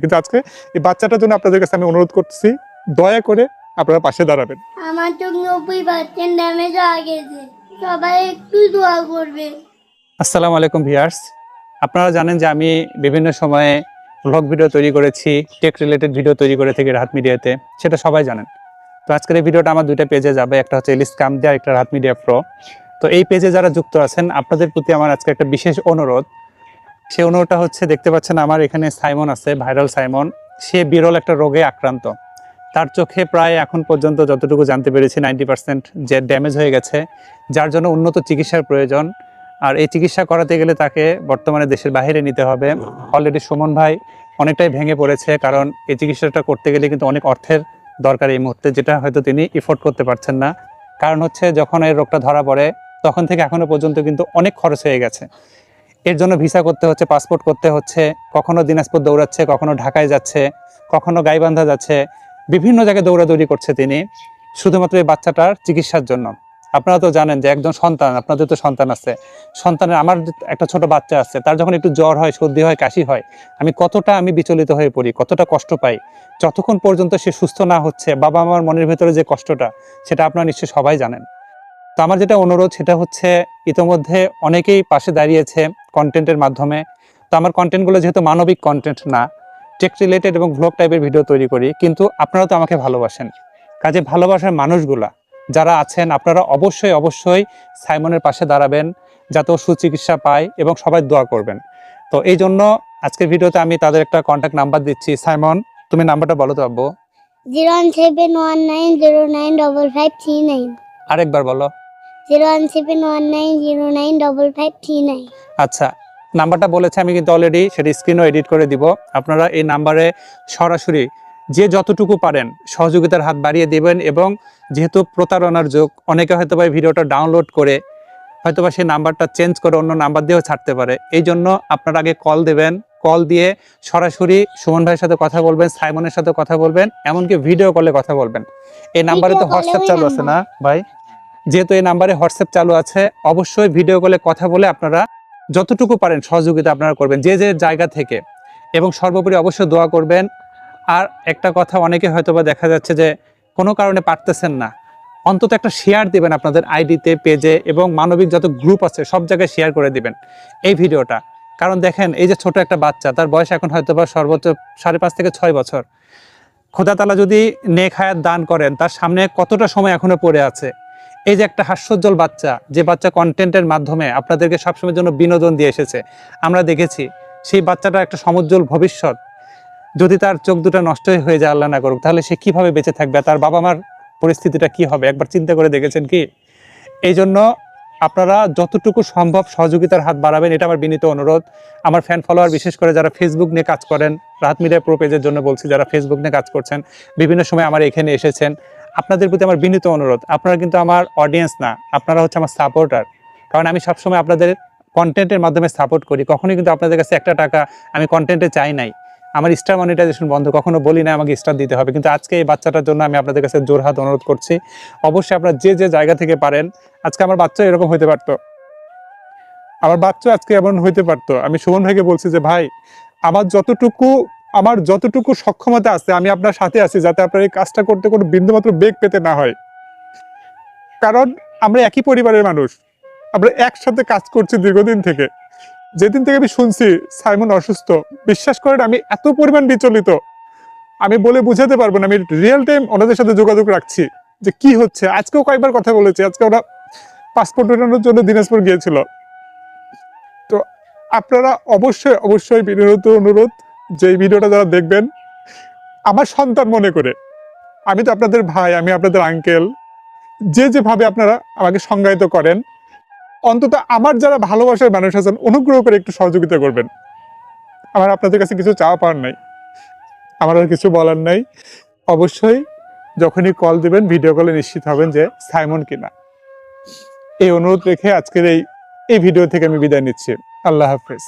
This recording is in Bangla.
কিন্তু আজকে এই বাচ্চাটার জন্য আপনাদের কাছে আমি অনুরোধ করছি দয়া করে আপনারা পাশে দাঁড়াবেন। আমার তো নব্বই পার্সেন্ট ড্যামেজ হয়ে গেছে। সবাই একটু দোয়া করবে। আসসালামু আলাইকুম ভিয়ার্স আপনারা জানেন যে আমি বিভিন্ন সময়ে ব্লগ ভিডিও তৈরি করেছি টেক রিলেটেড ভিডিও তৈরি করে থাকি রাহাত মিডিয়াতে সেটা সবাই জানেন। তো আজকের এই ভিডিওটা আমার দুইটা পেজে যাবে একটা হচ্ছে এলিস কাম দেওয়া একটা রাহাত মিডিয়া প্রো তো এই পেজে যারা যুক্ত আছেন আপনাদের প্রতি আমার আজকে একটা বিশেষ অনুরোধ। সেই অনুটা হচ্ছে, দেখতে পাচ্ছেন আমার এখানে সাইমন আছে, ভাইরাল সাইমন। সে বিরল একটা রোগে আক্রান্ত। তার চোখে প্রায় এখন পর্যন্ত যতটুকু জানতে পেরেছি, নাইনটি পার্সেন্ট যে ড্যামেজ হয়ে গেছে, যার জন্য উন্নত চিকিৎসার প্রয়োজন। আর এই চিকিৎসা করাতে গেলে তাকে বর্তমানে দেশের বাইরে নিতে হবে। অলরেডি সুমন ভাই অনেকটাই ভেঙে পড়েছে, কারণ এই চিকিৎসাটা করতে গেলে কিন্তু অনেক অর্থের দরকার এই মুহূর্তে, যেটা হয়তো তিনি ইফোর্ড করতে পারছেন না। কারণ হচ্ছে, যখন এই রোগটা ধরা পড়ে, তখন থেকে এখনও পর্যন্ত কিন্তু অনেক খরচ হয়ে গেছে। এর জন্য ভিসা করতে হচ্ছে, পাসপোর্ট করতে হচ্ছে, কখনো দিনাজপুর দৌড়াচ্ছে, কখনো ঢাকায় যাচ্ছে, কখনো গাইবান্ধা যাচ্ছে, বিভিন্ন জায়গায় দৌড়াদৌড়ি করছে তিনি, শুধুমাত্র এই বাচ্চাটার চিকিৎসার জন্য। আপনারা তো জানেন যে একজন সন্তান, আপনাদের তো সন্তান আছে। সন্তানের আমার একটা ছোট বাচ্চা আছে, তার যখন একটু জ্বর হয়, সর্দি হয়, কাশি হয়, আমি কতটা আমি বিচলিত হয়ে পড়ি, কতটা কষ্ট পাই। যতক্ষণ পর্যন্ত সে সুস্থ না হচ্ছে বাবা আমার মনের ভেতরে যে কষ্টটা, সেটা আপনারা নিশ্চয়ই সবাই জানেন। তো আমার যেটা অনুরোধ সেটা হচ্ছে ইতোমধ্যে অনেকেই পাশে দাঁড়িয়েছে কন্টেন্টের মাধ্যমে। তো আমার কন্টেন্টগুলো যেহেতু মানবিক কন্টেন্ট না টেক রিলেটেড এবং ভ্লগ টাইপের ভিডিও তৈরি করি কিন্তু আপনারা তো আমাকে ভালোবাসেন। কাজে ভালোবাসার মানুষগুলা যারা আছেন আপনারা অবশ্যই অবশ্যই সাইমনের পাশে দাঁড়াবেন যাতে ও সুচিকিৎসা পায় এবং সবাই দোয়া করবেন। তো এই জন্য আজকের ভিডিওতে আমি তাদের একটা কন্ট্যাক্ট নাম্বার দিচ্ছি। সাইমন তুমি নাম্বারটা বলো তো আব্বু। Zero seven one nine zero nine double five three nine. আরেকবার বলো। Zero one seven one nine zero nine double five three nine. আচ্ছা নাম্বারটা বলেছে আমি কিন্তু অলরেডি সেটা স্ক্রিনও এডিট করে দিব। আপনারা এই নাম্বারে সরাসরি যে যতটুকু পারেন সহযোগিতার হাত বাড়িয়ে দিবেন এবং যেহেতু প্রতারণার যুগ অনেকে হয়তো বা ভিডিওটা ডাউনলোড করে হয়তো বা সেই নাম্বারটা চেঞ্জ করে অন্য নাম্বার দিয়েও ছাড়তে পারে। এই জন্য আপনারা আগে কল দেবেন। কল দিয়ে সরাসরি সুমন ভাইয়ের সাথে কথা বলবেন সাইমনের সাথে কথা বলবেন এমনকি ভিডিও কলে কথা বলবেন। এই নাম্বারে তো হোয়াটসঅ্যাপ চালু আছে না ভাই? যেহেতু এই নাম্বারে হোয়াটসঅ্যাপ চালু আছে, অবশ্যই ভিডিও কলে কথা বলে আপনারা যতটুকু পারেন সহযোগিতা আপনারা করবেন, যে যে জায়গা থেকে। এবং সর্বোপরি অবশ্যই দোয়া করবেন। আর একটা কথা, অনেকে হয়তো বা দেখা যাচ্ছে যে কোনো কারণে পারতেছেন না। অন্তত একটা শেয়ার দিবেন আপনাদের আইডিতে পেজে এবং মানবিক যত গ্রুপ আছে, সব জায়গায় শেয়ার করে দিবেন এই ভিডিওটা। কারণ দেখেন, এই যে ছোট একটা বাচ্চা, তার বয়স এখন হয়তো বা সর্বোচ্চ সাড়ে পাঁচ থেকে ছয় বছর। খোদা তালা যদি নেক হায়াত দান করেন, তার সামনে কতটা সময় এখনও পড়ে আছে? এই যে একটা হাস্যোজ্জ্বল বাচ্চা, যে বাচ্চা কন্টেন্টের মাধ্যমে আপনাদেরকে সবসময়ের জন্য বিনোদন দিয়ে এসেছে, আমরা দেখেছি সেই বাচ্চাটা একটা সমুজ্জ্বল ভবিষ্যৎ। যদি তার চোখ দুটো নষ্ট হয়ে যায়, আল্লাহ না করুক, তাহলে সে কীভাবে বেঁচে থাকবে? তার বাবা মার পরিস্থিতিটা কি হবে? একবার চিন্তা করে দেখেছেন কি? এই জন্য আপনারা যতটুকু সম্ভব সহযোগিতার হাত বাড়াবেন, এটা আমার বিনীত অনুরোধ। আমার ফ্যান ফলোয়ার বিশেষ করে যারা ফেসবুক নিয়ে কাজ করেন, রাত মিডিয়া প্রো পেজের জন্য বলছি, যারা ফেসবুক নিয়ে কাজ করছেন, বিভিন্ন সময় আমার এখানে এসেছেন। আপনাদের প্রতি আমার বিনীত অনুরোধ, আপনারা কিন্তু আমার অডিয়েন্স না, আপনারা হচ্ছে আমার সাপোর্টার কারণ আমি সবসময় আপনাদের কন্টেন্টের মাধ্যমে সাপোর্ট করি, কখনোই কিন্তু আপনাদের কাছে একটা টাকা আমি কন্টেন্টে চাই নাই। আমার স্টার মনিটাইজেশন বন্ধ, কখনো বলি না আমাকে স্টার দিতে হবে, কিন্তু আজকে এই বাচ্চাটার জন্য আমি আপনাদের কাছে জোরহাত অনুরোধ করছি। অবশ্যই আপনারা যে যে জায়গা থেকে পারেন, আজকে আমার বাচ্চা এরকম হতে পারতো। আমার বাচ্চা আজকে এমন হইতে পারতো। আমি সুমন ভাইকে বলছি যে, ভাই, আমার যতটুকু আমার যতটুকু সক্ষমতা আছে, আমি আপনার সাথে আছি যাতে আপনার এই কাজটা করতে কোনো বিন্দুমাত্র বেগ পেতে না হয়। কারণ আমরা একই পরিবারের মানুষ। আমরা একসাথে কাজ করছি দীর্ঘদিন থেকে। যেদিন থেকে আমি শুনছি সাইমন অসুস্থ, বিশ্বাস করেন আমি এত পরিমাণ বিচলিত। আমি বলে বুঝাতে পারব না, আমি রিয়েল টাইম ওনাদের সাথে যোগাযোগ রাখছি যে কি হচ্ছে। আজকেও কয়েকবার কথা বলেছি, আজকে ওরা পাসপোর্ট ওঠানোর জন্য দিনাজপুর গিয়েছিল। তো আপনারা অবশ্যই অবশ্যই বিনোদ অনুরোধ যে ভিডিওটা যারা দেখবেন, আমার সন্তান মনে করে, আমি তো আপনাদের ভাই, আমি আপনাদের আঙ্কেল যে যেভাবে আপনারা আমাকে সংজ্ঞায়িত করেন, অন্তত আমার যারা ভালোবাসার মানুষ আছেন, অনুগ্রহ করে একটু সহযোগিতা করবেন। আমার আপনাদের কাছে কিছু চাওয়া পাওয়ার নাই। আমার আর কিছু বলার নাই। অবশ্যই যখনই কল দিবেন ভিডিও কলে নিশ্চিত হবেন যে সাইমন কিনা। এই অনুরোধ রেখে আজকের এই এই ভিডিও থেকে আমি বিদায় নিচ্ছি। আল্লাহ হাফেজ।